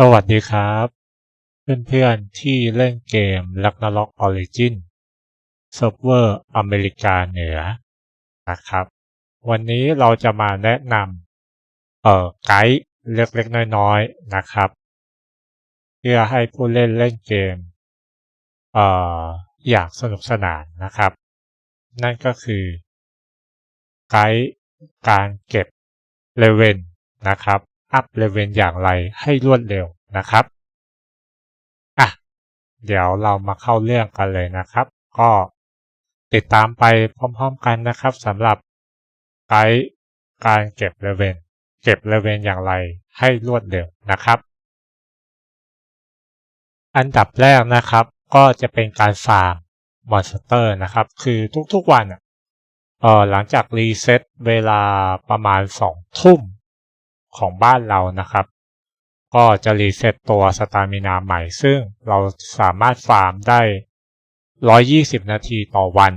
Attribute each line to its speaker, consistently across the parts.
Speaker 1: สวัสดีครับ เพื่อนๆที่เล่นเกม Ragnarok Origin เซิร์ฟเวอร์อเมริกาเหนือนะครับ วันนี้เราจะมาแนะนำเอ่อไกด์เล็กๆน้อยๆนะครับ เพื่อให้ผู้เล่นเล่นเกมเอ่ออย่างสนุกสนานนะครับ นั่นก็คือไกด์การเก็บเลเวนนะครับ อัพเลเวนอย่างไรให้รวดเร็วนะครับอะเดี๋ยวเรามาเข้าเรื่องกันเลยนะครับ ก็ติดตามไปพร้อมๆกันนะครับสำหรับไกด์การเก็บเลเวนเก็บเลเวนอย่างไรให้รวดเร็วนะครับ อันดับแรกนะครับก็จะเป็นการฟาร์มมอนสเตอร์นะครับ คือทุกๆวันเออหลังจากรีเซ็ตเวลาประมาณ2ทุ่ม ของบ้านเรานะครับ ก็จะรีเซ็ตตัวสตามินาใหม่ ซึ่งเราสามารถฟาร์มได้ 120 นาทีต่อวัน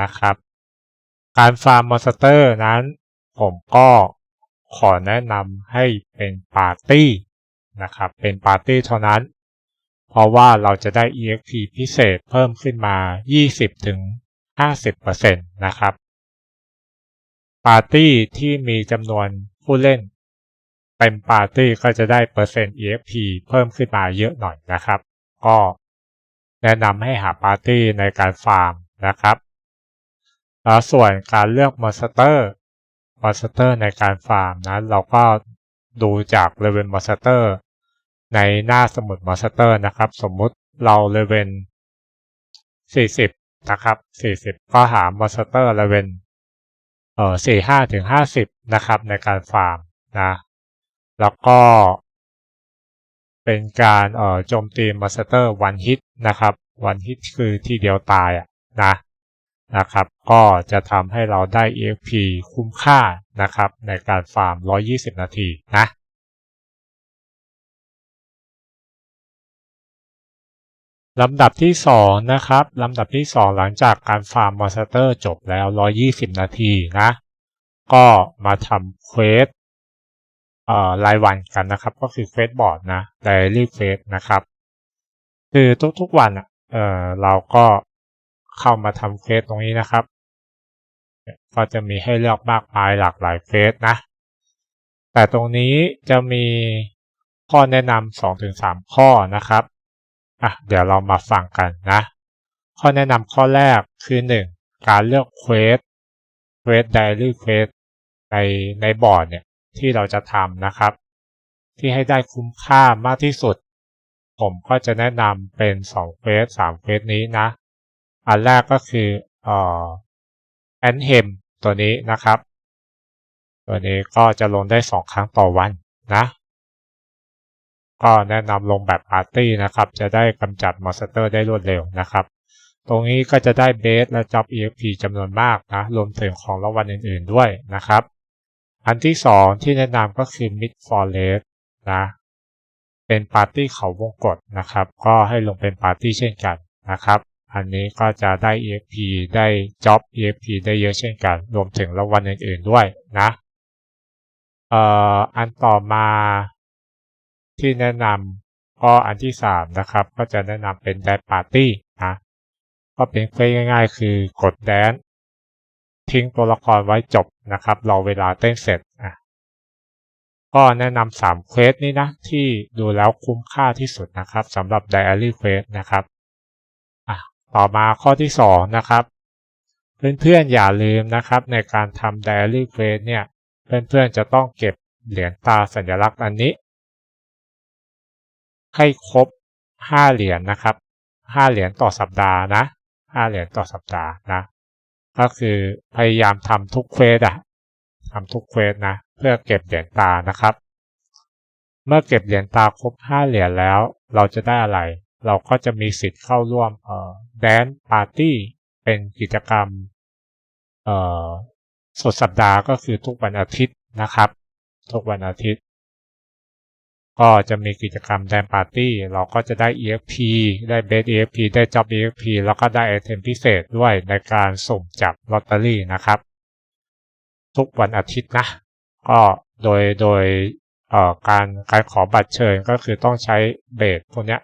Speaker 1: นะครับ การฟาร์มมอนสเตอร์นั้น ผมก็ขอแนะนำให้เป็นปาร์ตี้นะครับ เป็นปาร์ตี้เท่านั้น เพราะว่าเราจะได้ EXP พิเศษเพิ่มขึ้นมา 20-50%นะครับ ปาร์ตี้ที่มีจำนวนผู้เล่น เต็มปาร์ตี้ก็จะได้เปอร์เซ็นต์ EXP เพิ่มขึ้นมาเยอะหน่อยนะครับ ก็แนะนำให้หาปาร์ตี้ในการฟาร์มนะครับแล้วส่วนการเลือกมอนสเตอร์มอนสเตอร์ในการฟาร์มนั้นเราก็ดูจากเลเวลมอนสเตอร์ในหน้าสมุดมอนสเตอร์นะครับ สมมุติเราเลเวล40 นะครับ 40 ก็หามอนสเตอร์เลเวลเอ่อ45ถึง50 นะครับในการฟาร์มนะ แล้วก็เป็นการเอ่อโจมตีมอนสเตอร์วันฮิตนะครับวันฮิตคือที่เดียวตายอะนะนะครับ ก็จะทำให้เราได้ EXP คุ้มค่านะครับ ในการฟาร์ม 120 นาทีนะลำดับที่ 2 นะครับ ลำดับที่ 2 หลังจากการฟาร์มมอนสเตอร์จบแล้ว 120 นาทีนะ ก็มาทำเควส รายวันกันนะครับ ก็คือเควสบอร์ดนะไดอารี่เควสนะครับ คือทุกๆวันอะเออเราก็เข้ามาทำเควสตรงนี้นะครับ ก็จะมีให้เลือกมากมายหลากหลายเควสนะ แต่ตรงนี้จะมีข้อแนะนำ2-3ข้อนะครับอะเดี๋ยวเรามาฟังกันนะ ข้อแนะนำข้อแรกคือ 1. การเลือกเควสเควสไดอารี่เควสในในบอร์ดเนี่ย ที่เราจะทำนะครับ ที่ให้ได้คุ้มค่ามากที่สุด ผมก็จะแนะนำเป็น2เควส3เควสนี้นะ อันแรกก็คือเอ่อแอนเฮมตัวนี้นะครับ ตัวนี้ก็จะลงได้ 2 ครั้งต่อวันนะ ก็แนะนำลงแบบปาร์ตี้นะครับ จะได้กำจัดมอนสเตอร์ได้รวดเร็วนะครับตรงนี้ก็จะได้เบสและจ็อบ EXP จำนวนมากนะ รวมถึงของรางวัลอื่น ๆ ด้วยนะครับ อันที่สองที่แนะนำก็คือ Mid Forest นะ เป็นปาร์ตี้เขาวงกฏนะครับ ก็ให้ลงเป็นปาร์ตี้เช่นกันนะครับ อันนี้ก็จะได้ EXP ได้จ็อบ EXP ได้เยอะเช่นกัน รวมถึงรางวัลอื่นๆด้วยนะเอ่ออันต่อมาที่แนะนำก็อันที่สามนะครับ ก็จะแนะนำเป็นแดนปาร์ตี้นะก็เป็นเควสง่ายๆ คือกดแดน ทิ้งตัวละครไว้จบนะครับรอเวลาเต้นเสร็จอะก็แนะนำสามเควสนี้นะที่ดูแล้วคุ้มค่าที่สุดนะครับสำหรับ Diary Quest นะครับอะต่อมาข้อที่สองนะครับ เพื่อนๆอย่าลืมนะครับ ในการทำ Diary Quest เนี่ย เพื่อนๆจะต้องเก็บเหรียญตาสัญลักษณ์อันนี้ ให้ครบ 5 เหรียญนะครับ 5 เหรียญต่อสัปดาห์นะ 5 เหรียญต่อสัปดาห์นะ ก็คือพยายามทำทุกเควสอะทำทุกเควสนะ เพื่อเก็บเหรียญตานะครับ เมื่อเก็บเหรียญตาครบ5เหรียญแล้ว เราจะได้อะไร เราก็จะมีสิทธิ์เข้าร่วมเอ่อแดนปาร์ตี้เป็นกิจกรรมเอ่อสดสัปดาห์ก็คือทุกวันอาทิตย์นะครับ ทุกวันอาทิตย์ ก็จะมีกิจกรรมแดนปาร์ตี้ เราก็จะได้ EXP ได้เบส EXP ได้ Job EXP แล้วก็ได้ไอเทมพิเศษด้วยในการสุ่มจับลอตเตอรี่นะครับ ทุกวันอาทิตย์นะ ก็โดยโดยเอ่อการการขอบัตรเชิญก็คือต้องใช้เบสพวกนี้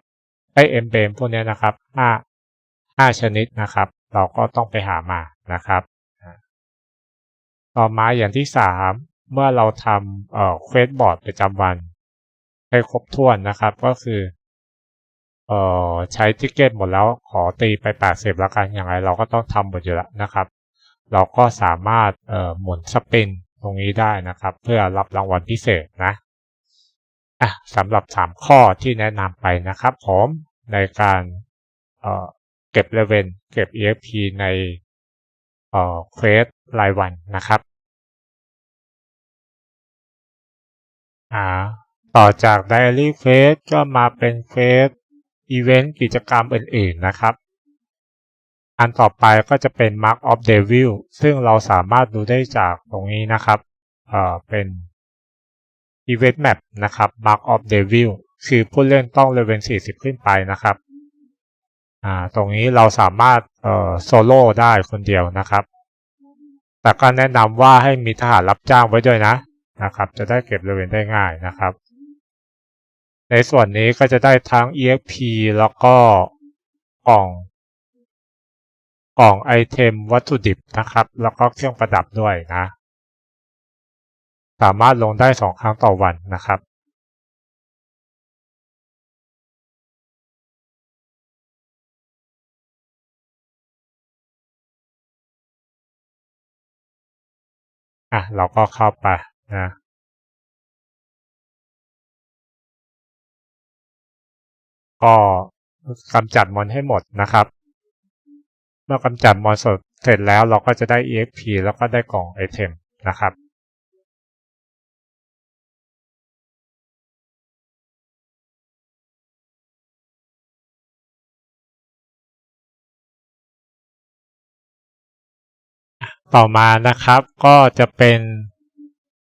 Speaker 1: ไอเอ็มเบมพวกนี้นะครับห้าห้าชนิดนะครับ เราก็ต้องไปหามานะครับต่อมาอย่างที่สามเมื่อเราทำเอ่อเควสบอร์ดประจำวัน ให้ครบถ้วนนะครับ ก็คือเอ่อใช้ทิกเก็ตหมดแล้วขอตีไป 80 แล้วกันอย่างไรเราก็ต้องทำหมดอยู่แล้วนะครับ เราก็สามารถเอ่อหมุนสปินตรงนี้ได้นะครับ เพื่อรับรางวัลพิเศษนะอะสำหรับ 3 ข้อที่แนะนำไปนะครับผมในการเอ่อเก็บเลเวนเก็บ EXP ในเอ่อเควสรายวันนะครับอ่า ต่อจาก Diary Quest ก็มาเป็นเควสอีเวนต์กิจกรรมอื่นๆนะครับ อันต่อไปก็จะเป็น Mark of Devil ซึ่งเราสามารถดูได้จากตรงนี้นะครับเอ่อเป็น Event Map นะครับ Mark of Devil คือผู้เล่นต้องเลเวล40 ขึ้นไปนะครับอ่าตรงนี้เราสามารถเอ่อโซโล่ได้คนเดียวนะครับ แต่ก็แนะนำว่าให้มีทหารรับจ้างไว้ด้วยนะนะครับ จะได้เก็บเลเวลได้ง่ายนะครับ ในส่วนนี้ก็จะได้ทั้ง EXP แล้วก็กล่อง กล่องไอเทมวัตถุดิบนะครับ แล้วก็เครื่องประดับด้วยนะ สามารถลงได้2ครั้งต่อวันนะครับอะเราก็เข้าไปนะ ก็กำจัดมอนให้หมดนะครับ เมื่อกำจัดมอนสดเสร็จแล้วเราก็จะได้ EXP แล้วก็ได้กล่องไอเทมนะครับต่อมานะครับก็จะเป็น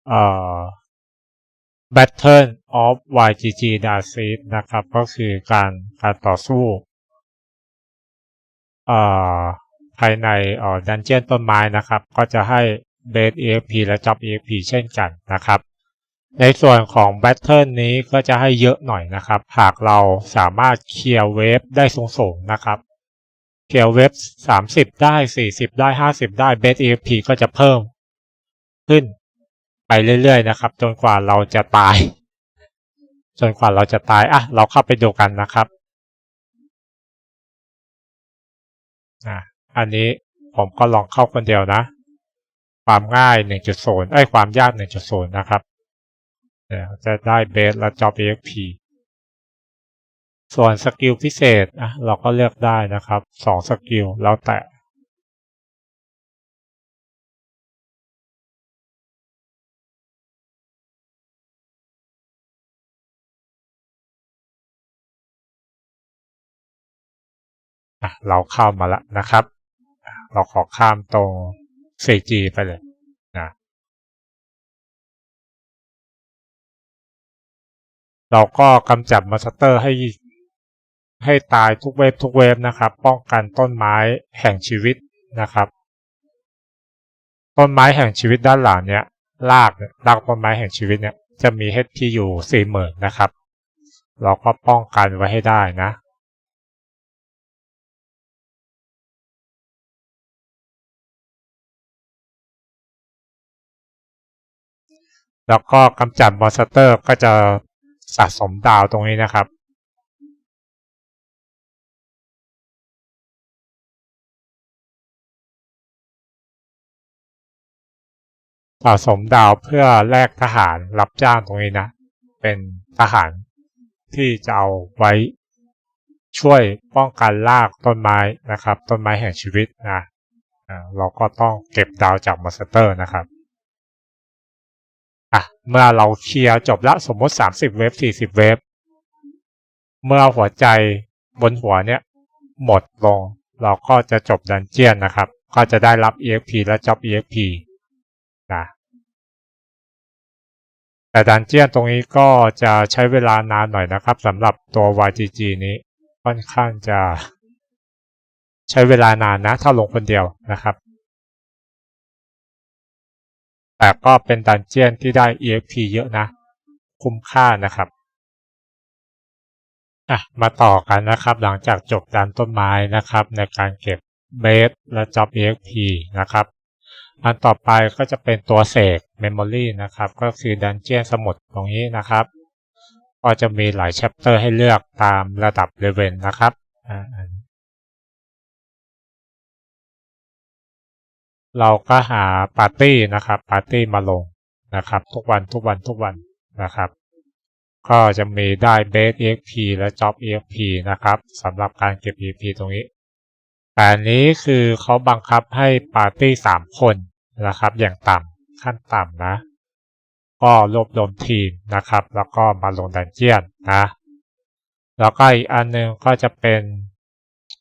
Speaker 1: เอ่อ Battle of YGG d a s i d นะครับก็คือการการต่อสู้ภายในอ่อดันเจียนต้นไม้นะครับ ก็จะให้เบส EXP และ Job EXP เช่นกันนะครับ ในส่วนของ Battle นี้ก็จะให้เยอะหน่อยนะครับ หากเราสามารถเคลียร์เวฟได้สูงๆนะครับเคลียร์เวฟ30 ได้ 40 ได้ 50 ได้เบส EXP ก็จะเพิ่มขึ้นไปเรื่อยๆนะครับ จนกว่าเราจะตาย จนกว่าเราจะตายอะเราเข้าไปดูกันนะครับอะอันนี้ผมก็ลองเข้าคนเดียวนะ ความง่าย 1.0ไอ้ความยาก 1.0 นะครับจะได้เบสและ Job EXP ส่วนสกิลพิเศษอะเราก็เลือกได้นะครับ2สกิลแล้วแต่ เราเข้ามาแล้วนะครับ เราขอข้ามตรง 4G ไปเลยนะเราก็กำจัดมอนสเตอร์ให้ให้ตายทุกเวฟทุกเวฟนะครับ ป้องกันต้นไม้แห่งชีวิตนะครับ ต้นไม้แห่งชีวิตด้านหลังเนี่ยรากรากต้นไม้แห่งชีวิตเนี่ยจะมี HP อยู่สี่หมื่นนะครับ เราก็ป้องกันไว้ให้ได้นะ แล้วก็กำจัดมอนสเตอร์ก็จะสะสมดาวตรงนี้นะครับ สะสมดาวเพื่อแลกทหารรับจ้างตรงนี้นะ เป็นทหารที่จะเอาไว้ช่วยป้องกันรากต้นไม้นะครับ ต้นไม้แห่งชีวิตนะเราก็ต้องเก็บดาวจากมอนสเตอร์นะครับ อะเมื่อเราเคลียร์จบละสมมติ 30 เวฟ 40 เวฟ เมื่อหัวใจบนหัวเนี่ย หมดลง เราก็จะจบดันเจียนนะครับ ก็จะได้รับ EXP และจ็อบ EXP นะแต่ดันเจียนตรงนี้ก็จะใช้เวลานานหน่อยนะครับสำหรับตัว YGG นี้ค่อนข้างจะ ใช้เวลานานนะ ถ้าลงคนเดียวนะครับ แต่ก็เป็นดันเจียนที่ได้ EXP เยอะนะ คุ้มค่านะครับอะมาต่อกันนะครับหลังจากจบดันต้นไม้นะครับ ในการเก็บเบสและจ็อบ exp นะครับอันต่อไปก็จะเป็นตัวเสก Memory นะครับ ก็คือดันเจียนสมุดตรงนี้นะครับ ก็จะมีหลายแชปเตอร์ให้เลือกตามระดับเลเวลนะครับ เราก็หาปาร์ตี้นะครับปาร์ตี้มาลงนะครับ ทุกวันทุกวันทุกวันนะครับ ก็จะมีได้เบส exp และ job exp นะครับสำหรับการเก็บ exp ตรงนี้ แต่นี้คือเขาบังคับให้ปาร์ตี้สามคนนะครับ อย่างต่ำขั้นต่ำนะ ก็รวบรวมทีมนะครับ แล้วก็มาลงดันเจียนนะ แล้วก็อีกอันนึงก็จะเป็น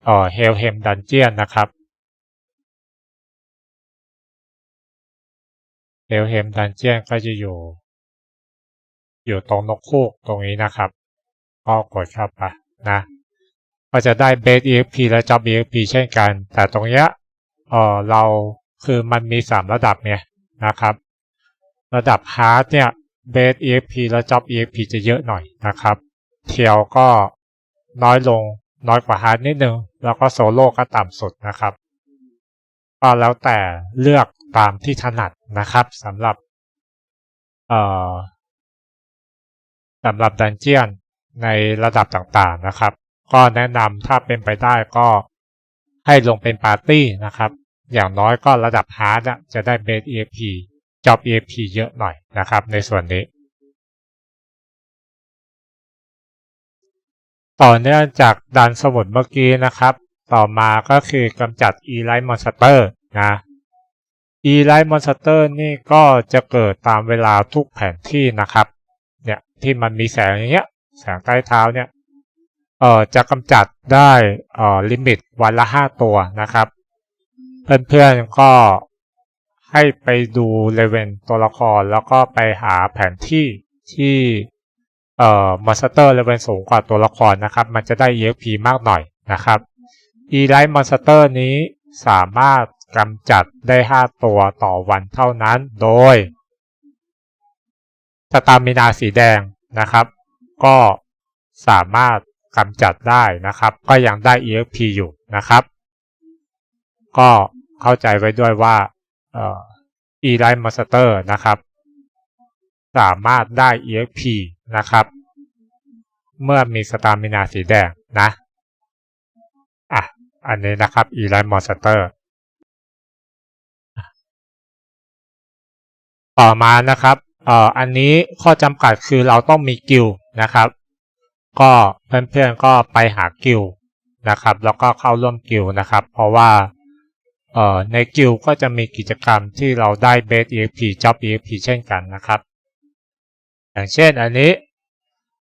Speaker 1: เอ่อเฮลเฮมดันเจียนนะครับ เฮลเฮมดันเจียนก็จะอยู่ อยู่ตรงนกคูกตรงนี้นะครับ ก็กดเข้าไปนะ ก็จะได้เบส EXP และ Job EXP เช่นกัน แต่ตรงเนี้ยเออเราคือมันมี 3 ระดับเนี่ยนะครับ ระดับ Hard เนี่ยเบส EXP และ Job EXP จะเยอะหน่อยนะครับ เทียวก็น้อยลงน้อยกว่า Hard นิดนึง แล้วก็โซโล่ก็ต่ำสุดนะครับ ก็แล้วแต่เลือก ตามที่ถนัดนะครับสำหรับเอ่อสำหรับดันเจียนในระดับต่างๆนะครับ ก็แนะนำถ้าเป็นไปได้ก็ให้ลงเป็นปาร์ตี้นะครับ อย่างน้อยก็ระดับฮาร์ดจะได้เบส EFP จอบ EFP เยอะหน่อยนะครับในส่วนนี้ ต่อเนื่องจากดันสมุดเมื่อกี้นะครับ ต่อมาก็คือกำจัด e l i g h t Monster นะ e l i g h t Monster นี่ก็จะเกิดตามเวลาทุกแผนที่นะครับ เนี่ยที่มันมีแสงอย่างเงี้ย แสงใต้เท้าเนี่ย เอ่อจะกำจัดได้เอ่อลิมิตวันละห้าตัวนะครับ เพื่อนๆก็ให้ไปดูเลเวนตัวละครแล้วก็ไปหาแผนที่ที่เอ่อมอนสเตอร์เลเวนสูงกว่าตัวละครนะครับ มันจะได้ EXP มากหน่อยนะครับ e l i g h t Monster นี้สามารถ กำจัดได้ 5 ตัวต่อวันเท่านั้น โดยสตามินาสีแดงนะครับ ก็สามารถกำจัดได้นะครับ ก็ยังได้ EXP อยู่นะครับ ก็เข้าใจไว้ด้วยว่าเอ่อ e l i g h t Monster นะครับ สามารถได้ EXP นะครับ เมื่อมีสตามินาสีแดงนะ อะ อันนี้นะครับ e l i g h t Monster ต่อมานะครับเอ่ออันนี้ข้อจำกัดคือเราต้องมีกิลนะครับ ก็เพื่อนๆก็ไปหากิลนะครับ แล้วก็เข้าร่วมกิลนะครับ เพราะว่าเอ่อในกิลก็จะมีกิจกรรมที่เราได้เบส EXP Job EXP เช่นกันนะครับ อย่างเช่นอันนี้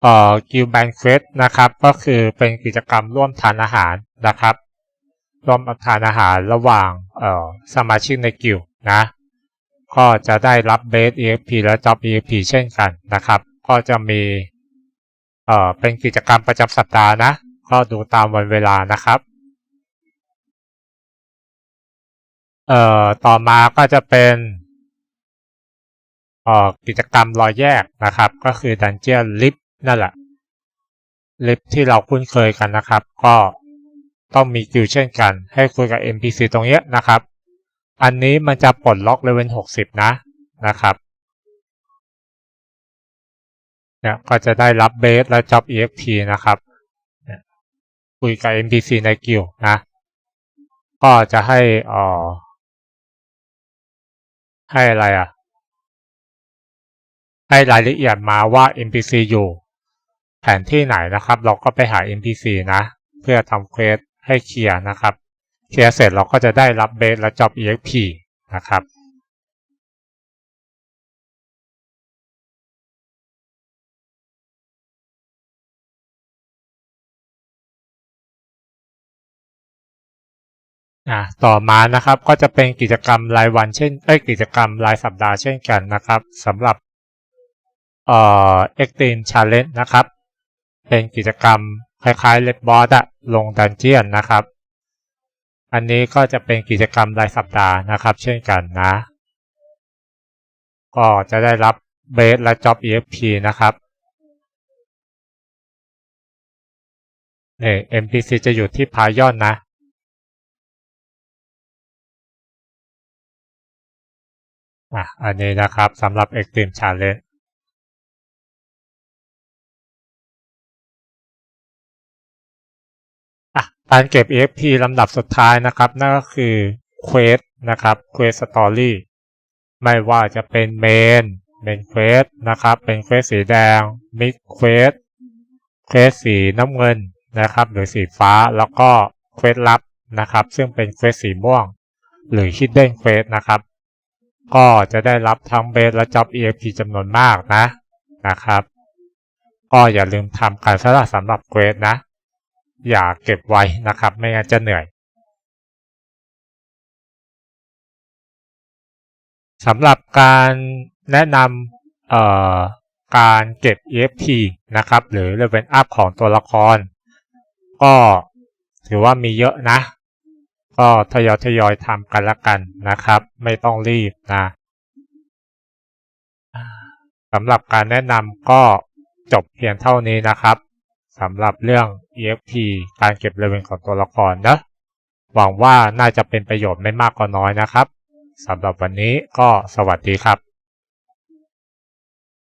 Speaker 1: เอ่อกิลแบนเควสนะครับ ก็คือเป็นกิจกรรมร่วมทานอาหารนะครับ ร่วมทานอาหารระหว่างเอ่อสมาชิกในกิลนะ ก็จะได้รับเบส EXP และ Job EXP เช่นกันนะครับ ก็จะมีเอ่อเป็นกิจกรรมประจำสัปดาห์นะ ก็ดูตามวันเวลานะครับเอ่อต่อมาก็จะเป็นเอ่อกิจกรรมรอยแยกนะครับ ก็คือ Dungeon Lift นั่นแหละลิฟที่เราคุ้นเคยกันนะครับ ก็ต้องมีกิลเช่นกัน ให้คุยกับ NPC ตรงนี้นะครับ อันนี้มันจะปลดล็อกเลเวล60นะนะครับเนี่ยก็จะได้รับเบสและ Job EXP นะครับคุยกับ NPC ในกิลนะ ก็จะให้อ่อให้อะไรอะ ให้รายละเอียดมาว่า NPC อยู่แผนที่ไหนนะครับ เราก็ไปหา NPC นะ เพื่อทำเควสให้เคลียร์นะครับ เคลียร์เสร็จเราก็จะได้รับเบสและ Job EXP นะครับอะต่อมานะครับก็จะเป็นกิจกรรมรายวันเช่นเอ้ยกิจกรรมรายสัปดาห์เช่นกันนะครับสำหรับเอ่อ Extreme Challenge นะครับ เป็นกิจกรรมคล้ายๆ Red Boss อะลงดันเจียนนะครับ อันนี้ก็จะเป็นกิจกรรมรายสัปดาห์นะครับ เช่นกันนะ ก็จะได้รับเบสและ Job EXP นะครับเนี่ย MPC จะอยู่ที่พายอนนะอะอันนี้นะครับสำหรับ Extreme Challenge การเก็บ EXP ลำดับสุดท้ายนะครับนั่นก็คือ Quest นะครับ Quest Story ไม่ว่าจะเป็นเมนเมนเควสนะครับ เป็นเควสสีแดงมิดเควสเควสสีน้ำเงินนะครับ หรือสีฟ้าแล้วก็เควสลับนะครับ ซึ่งเป็นเควสสีม่วง หรือ Hidden Quest นะครับ ก็จะได้รับทั้งเบสและจ็อบ EXP จำนวนมากนะนะครับ ก็อย่าลืมทำการสละสำหรับเควสนะ อย่าเก็บไว้นะครับ ไม่งั้นจะเหนื่อยสำหรับการแนะนำการเก็บ EFT นะครับ หรือ Level Up ของตัวละคร ก็ถือว่ามีเยอะนะ ก็ทยอยทยอยทำกันละกันนะครับ ไม่ต้องรีบนะสำหรับการแนะนำก็จบเพียงเท่านี้นะครับ สำหรับเรื่อง EFT การเก็บเลเวลของตัวละครนะ หวังว่าน่าจะเป็นประโยชน์ไม่มากก็น้อยนะครับสำหรับวันนี้ก็สวัสดีครับ